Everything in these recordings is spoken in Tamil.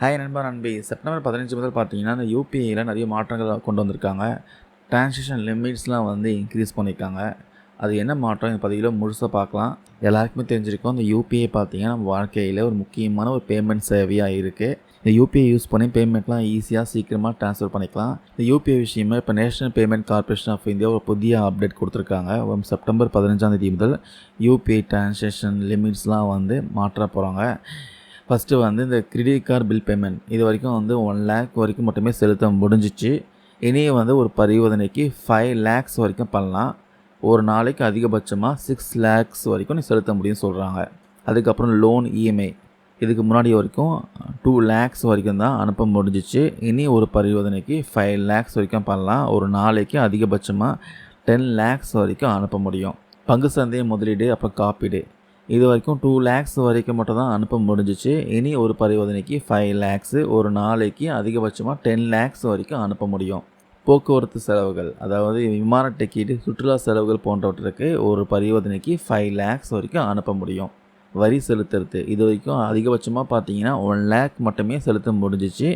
ஹாய் நண்பா நண்பி. செப்டம்பர் பதினஞ்சு முதல் பார்த்தீங்கன்னா இந்த யூபிஐயில் நிறைய மாற்றங்கள் கொண்டு வந்திருக்காங்க. டிரான்சேக்ஷன் லிமிட்ஸ்லாம் வந்து இன்க்ரீஸ் பண்ணியிருக்காங்க. அது என்ன மாற்றம்? இந்த பதிவில் முழுசாக பார்க்கலாம். எல்லாருக்குமே தெரிஞ்சிருக்கோம் இந்த யூபிஐ பார்த்தீங்கன்னா நம்ம வாழ்க்கையில் ஒரு முக்கியமான ஒரு பேமெண்ட் சேவையாக இருக்குது இந்த யூபிஐ யூஸ் பண்ணி பேமெண்ட்லாம் ஈஸியாக சீக்கிரமாக ட்ரான்ஸ்ஃபர் பண்ணிக்கலாம். இந்த யூபிஐ விஷயமா இப்போ national payment corporation of India ஒரு புதிய அப்டேட் கொடுத்துருக்காங்க. செப்டம்பர் பதினஞ்சாம் தேதி முதல் யூபிஐ டிரான்சேக்ஷன் லிமிட்ஸ்லாம் வந்து மாற்ற போகிறாங்க ஃபஸ்ட்டு வந்து இந்த கிரெடிட் கார்டு பில் பேமெண்ட் இது வரைக்கும் வந்து ஒன் லேக் வரைக்கும் மட்டுமே செலுத்த முடிஞ்சிச்சு. இனியும் வந்து ஒரு பரிவர்த்தனைக்கு ஃபைவ் லேக்ஸ் வரைக்கும் பண்ணலாம். ஒரு நாளைக்கு அதிகபட்சமாக சிக்ஸ் லேக்ஸ் வரைக்கும் நீ செலுத்த முடியும்னு சொல்கிறாங்க அதுக்கப்புறம் லோன் இஎம்ஐ இதுக்கு முன்னாடி வரைக்கும் டூ லேக்ஸ் வரைக்கும் தான் அனுப்ப முடிஞ்சிச்சு. இனி ஒரு பரிவர்த்தனைக்கு ஃபைவ் லேக்ஸ் வரைக்கும் பண்ணலாம். ஒரு நாளைக்கு அதிகபட்சமாக டென் லேக்ஸ் வரைக்கும் அனுப்ப முடியும். பங்கு சந்தை முதலீடு அப்புறம் காப்பீடு. இது வரைக்கும் டூ லேக்ஸ் வரைக்கும் மட்டும் தான் அனுப்ப முடிஞ்சிச்சு. இனி ஒரு பரிவர்த்தனைக்கு ஃபைவ் லேக்ஸு ஒரு நாளைக்கு அதிகபட்சமாக டென் லேக்ஸ் வரைக்கும் அனுப்ப முடியும். போக்குவரத்து செலவுகள் அதாவது விமான டிக்கெட்டு சுற்றுலா செலவுகள் போன்றவற்றுக்கு ஒரு பரிவர்த்தனைக்கு ஃபைவ் லேக்ஸ் வரைக்கும் அனுப்ப முடியும். வரி செலுத்துறது இது வரைக்கும் அதிகபட்சமாக பார்த்தீங்கன்னா ஒன் லேக் மட்டுமே செலுத்த முடிஞ்சிச்சு.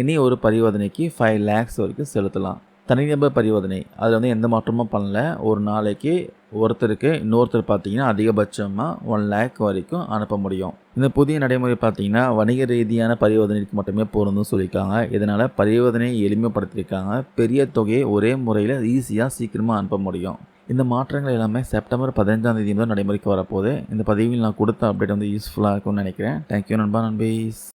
இனி ஒரு பரிவர்த்தனைக்கு ஃபைவ் லேக்ஸ் வரைக்கும் செலுத்தலாம். தனிநபர் பரிவர்த்தனை அதில் வந்து எந்த மாற்றமும் பண்ணல. ஒரு நாளைக்கு ஒருத்தருக்கு இன்னொருத்தர் பார்த்தீங்கன்னா அதிகபட்சமாக ஒன் லேக் வரைக்கும் அனுப்ப முடியும். இந்த புதிய நடைமுறை பார்த்தீங்கன்னா வணிக ரீதியான பரிவர்த்தனைக்கு மட்டுமே பொருந்தும் சொல்லியிருக்காங்க. இதனால் பரிவர்த்தனையை எளிமைப்படுத்தியிருக்காங்க. பெரிய தொகையை ஒரே முறையில் ஈஸியாக சீக்கிரமாக அனுப்ப முடியும். இந்த மாற்றங்கள் எல்லாமே செப்டம்பர் பதினஞ்சாம் தேதி முதல் நடைமுறைக்கு வரப்போகுது. இந்த பதிவில் நான் கொடுத்த அப்டேட் வந்து யூஸ்ஃபுல்லாக இருக்கும்னு நினைக்கிறேன். தேங்க்யூ நண்பா நண்பீஸ்.